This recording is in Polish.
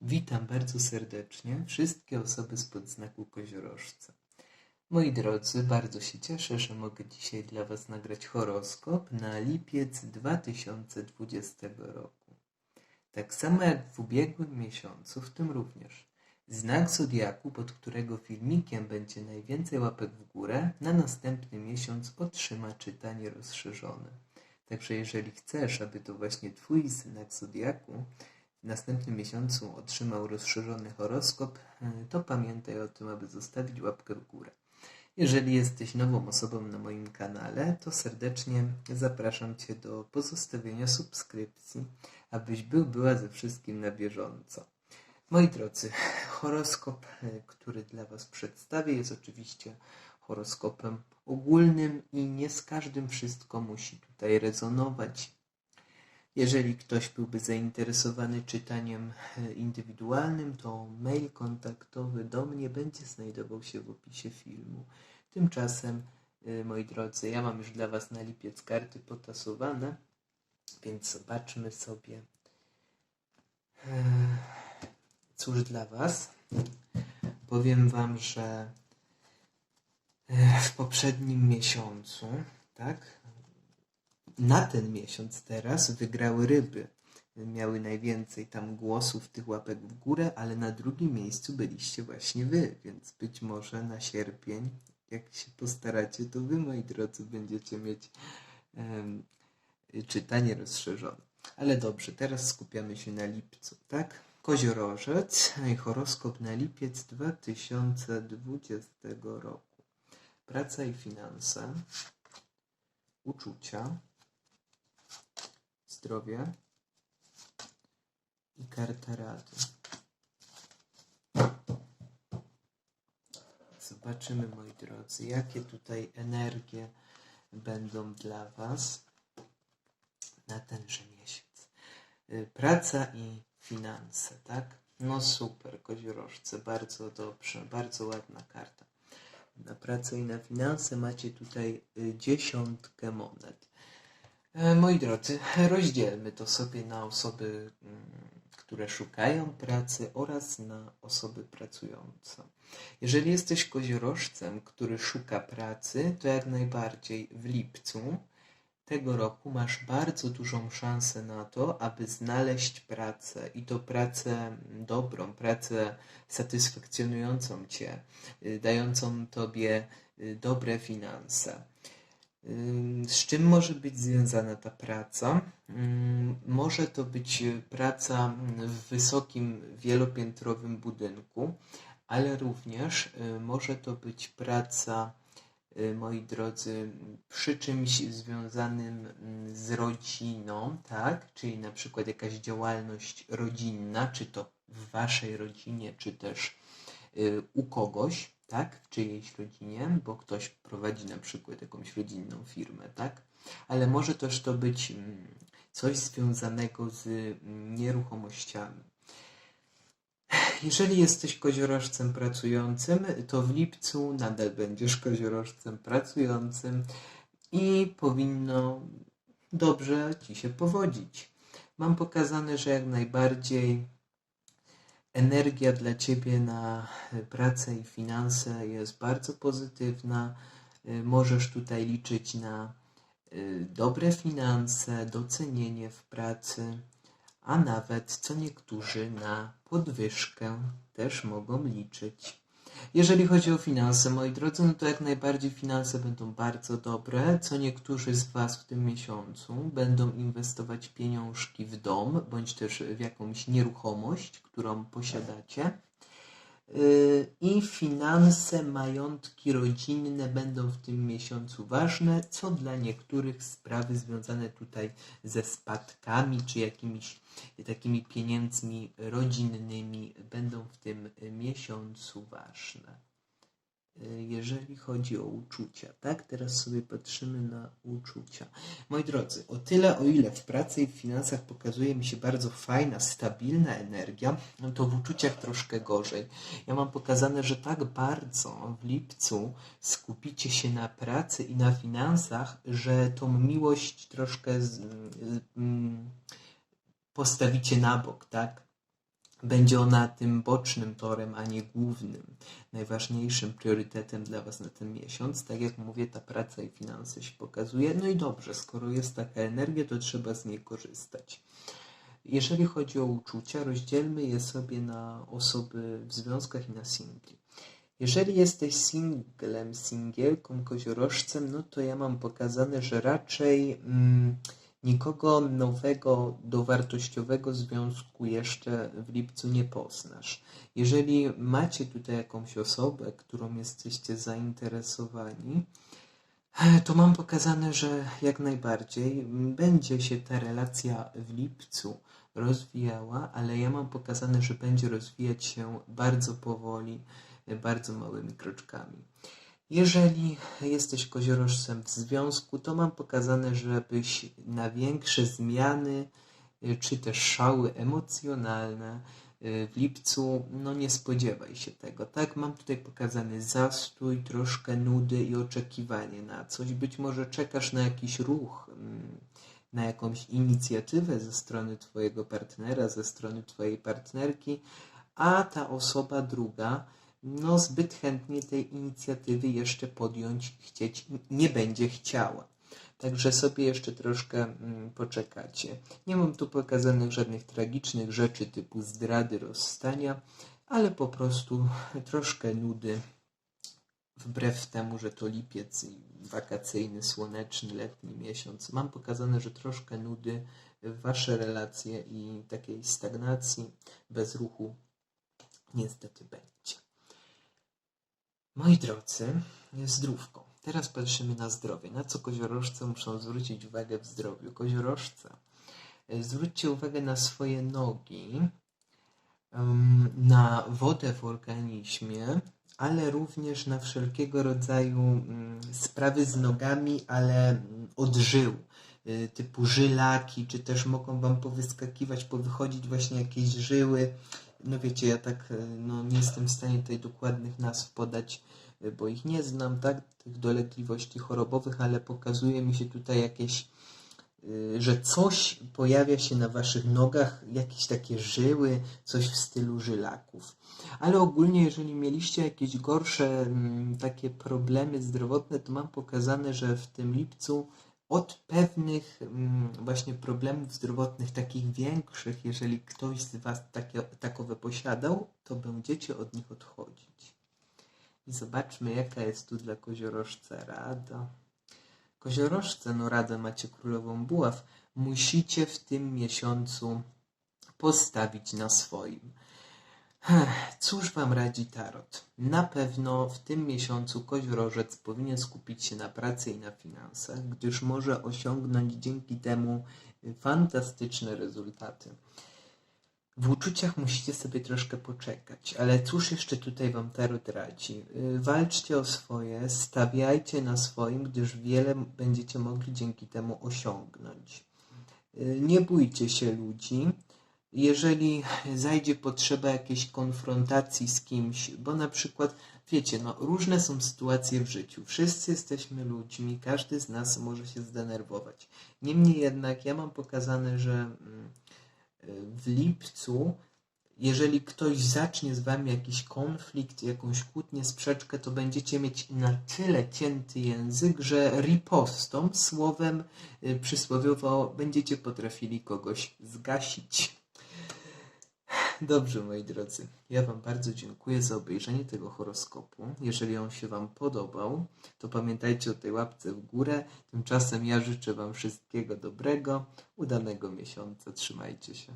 Witam bardzo serdecznie wszystkie osoby spod znaku koziorożca. Moi drodzy, bardzo się cieszę, że mogę dzisiaj dla Was nagrać horoskop na lipiec 2020 roku. Tak samo jak w ubiegłym miesiącu, w tym również. Znak zodiaku, pod którego filmikiem będzie najwięcej łapek w górę, na następny miesiąc otrzyma czytanie rozszerzone. Także jeżeli chcesz, aby to właśnie Twój znak zodiaku w następnym miesiącu otrzymał rozszerzony horoskop, e, to pamiętaj o tym, aby zostawić łapkę w górę. Jeżeli jesteś nową osobą na moim kanale, to serdecznie zapraszam Cię do pozostawienia subskrypcji, abyś był, była ze wszystkim na bieżąco. Moi drodzy, horoskop, e, który dla Was przedstawię, jest oczywiście horoskopem ogólnym i nie z każdym wszystko musi tutaj rezonować. Jeżeli ktoś byłby zainteresowany czytaniem e, indywidualnym, to mail kontaktowy do mnie będzie znajdował się w opisie filmu. Tymczasem, e, moi drodzy, ja mam już dla Was na lipiec karty potasowane, więc zobaczmy sobie, e, cóż dla Was. Powiem Wam, że w poprzednim miesiącu, tak, na ten miesiąc teraz wygrały ryby. Miały najwięcej tam głosów, tych łapek w górę, ale na drugim miejscu byliście właśnie wy, więc być może na sierpień, jak się postaracie, to wy, moi drodzy, będziecie mieć em, czytanie rozszerzone. Ale dobrze, teraz skupiamy się na lipcu, tak? Koziorożec i horoskop na lipiec 2020 roku. Praca i finanse, uczucia, zdrowie i karta rady. Zobaczymy, moi drodzy, jakie tutaj energie będą dla Was na tenże miesiąc. Y, Praca i finanse, tak? No super, koziorożce, bardzo dobrze, bardzo ładna karta. Na pracę i na finanse macie tutaj y, dziesiątkę monet. E, Moi drodzy, rozdzielmy to sobie na osoby, mm, które szukają pracy oraz na osoby pracujące. Jeżeli jesteś koziorożcem, który szuka pracy, to jak najbardziej w lipcu tego roku masz bardzo dużą szansę na to, aby znaleźć pracę i to pracę dobrą, pracę satysfakcjonującą cię, y, dającą tobie y, dobre finanse. Z czym może być związana ta praca? Może to być praca w wysokim, wielopiętrowym budynku, ale również y, może to być praca, y, moi drodzy, przy czymś związanym mm, z rodziną, tak? Czyli na przykład jakaś działalność rodzinna, czy to w waszej rodzinie, czy też y, u kogoś, tak, w czyjejś rodzinie, bo ktoś prowadzi na przykład jakąś rodzinną firmę, tak, ale może też to być mm, coś związanego z mm, nieruchomościami. Jeżeli jesteś koziorożcem pracującym, to w lipcu nadal będziesz koziorożcem pracującym i powinno dobrze ci się powodzić. Mam pokazane, że jak najbardziej energia dla Ciebie na e, pracę i finanse jest bardzo pozytywna. E, Możesz tutaj liczyć na e, dobre finanse, docenienie w pracy, a nawet co niektórzy na podwyżkę też mogą liczyć. Jeżeli chodzi o finanse, moi drodzy, no to jak najbardziej finanse będą bardzo dobre. Co niektórzy z Was w tym miesiącu będą inwestować pieniążki w dom, bądź też w jakąś nieruchomość, którą posiadacie. Yy, I finanse, majątki rodzinne będą w tym miesiącu ważne, co dla niektórych sprawy związane tutaj ze spadkami czy jakimiś takimi pieniędzmi rodzinnymi będą w tym miesiącu ważne. Yy, Jeżeli chodzi o uczucia, tak? Teraz sobie patrzymy na uczucia. Moi drodzy, o tyle, o ile w pracy i w finansach pokazuje mi się bardzo fajna, stabilna energia, no to w uczuciach troszkę gorzej. Ja mam pokazane, że tak bardzo w lipcu skupicie się na pracy i na finansach, że tą miłość troszkę z, mm, postawicie na bok, tak? Będzie ona tym bocznym torem, a nie głównym, najważniejszym priorytetem dla Was na ten miesiąc. Tak jak mówię, ta praca i finanse się pokazuje. No i dobrze, skoro jest taka energia, to trzeba z niej korzystać. Jeżeli chodzi o uczucia, rozdzielmy je sobie na osoby w związkach i na singli. Jeżeli jesteś singlem, singielką, koziorożcem, no to ja mam pokazane, że raczej mm, nikogo nowego, dowartościowego związku jeszcze w lipcu nie poznasz. Jeżeli macie tutaj jakąś osobę, którą jesteście zainteresowani, to mam pokazane, że jak najbardziej będzie się ta relacja w lipcu rozwijała, ale ja mam pokazane, że będzie rozwijać się bardzo powoli, bardzo małymi kroczkami. Jeżeli jesteś koziorożcem w związku, to mam pokazane, żebyś na większe zmiany y, czy też szały emocjonalne y, w lipcu, no nie spodziewaj się tego, tak? Mam tutaj pokazany zastój, troszkę nudy i oczekiwanie na coś. Być może czekasz na jakiś ruch, mm, na jakąś inicjatywę ze strony Twojego partnera, ze strony Twojej partnerki, a ta osoba druga, no zbyt chętnie tej inicjatywy jeszcze podjąć chcieć nie będzie chciała. Także sobie jeszcze troszkę mm, poczekacie. Nie mam tu pokazanych żadnych tragicznych rzeczy typu zdrady, rozstania, ale po prostu troszkę nudy. Wbrew temu, że to lipiec i wakacyjny, słoneczny, letni miesiąc, mam pokazane, że troszkę nudy wasze relacje i takiej stagnacji, bez ruchu niestety będzie. Moi drodzy, zdrówko. Teraz patrzymy na zdrowie. Na co koziorożce muszą zwrócić uwagę w zdrowiu? Koziorożce, e, zwróćcie uwagę na swoje nogi, na wodę w organizmie, ale również na wszelkiego rodzaju mm, sprawy z nogami, ale mm, od żył, y, typu żylaki, czy też mogą Wam powyskakiwać, powychodzić właśnie jakieś żyły. No wiecie, ja tak y, no, nie jestem w stanie tutaj dokładnych nazw podać, y, bo ich nie znam, tak, tych dolegliwości chorobowych, ale pokazuje mi się tutaj jakieś Y, że coś pojawia się na waszych nogach, jakieś takie żyły, coś w stylu żylaków. Ale ogólnie, jeżeli mieliście jakieś gorsze mm, takie problemy zdrowotne, to mam pokazane, że w tym lipcu od pewnych mm, właśnie problemów zdrowotnych, takich większych, jeżeli ktoś z Was takie, takowe posiadał, to będziecie od nich odchodzić. I zobaczmy, jaka jest tu dla koziorożca rada. Koziorożce, no radę macie królową buław, musicie w tym miesiącu postawić na swoim. Cóż wam radzi Tarot? Na pewno w tym miesiącu koziorożec powinien skupić się na pracy i na finansach, gdyż może osiągnąć dzięki temu fantastyczne rezultaty. W uczuciach musicie sobie troszkę poczekać, ale cóż jeszcze tutaj Wam Tarot radzi? Y, walczcie o swoje, stawiajcie na swoim, gdyż wiele będziecie mogli dzięki temu osiągnąć. Y, nie bójcie się ludzi, jeżeli zajdzie potrzeba jakiejś konfrontacji z kimś, bo na przykład, wiecie, no różne są sytuacje w życiu. Wszyscy jesteśmy ludźmi, każdy z nas może się zdenerwować. Niemniej jednak ja mam pokazane, że mm, w lipcu, jeżeli ktoś zacznie z wami jakiś konflikt, jakąś kłótnię, sprzeczkę, to będziecie mieć na tyle cięty język, że ripostą, słowem y, przysłowiowo, będziecie potrafili kogoś zgasić. Dobrze, moi drodzy, ja Wam bardzo dziękuję za obejrzenie tego horoskopu. Jeżeli on się Wam podobał, to pamiętajcie o tej łapce w górę. Tymczasem ja życzę Wam wszystkiego dobrego, udanego miesiąca. Trzymajcie się.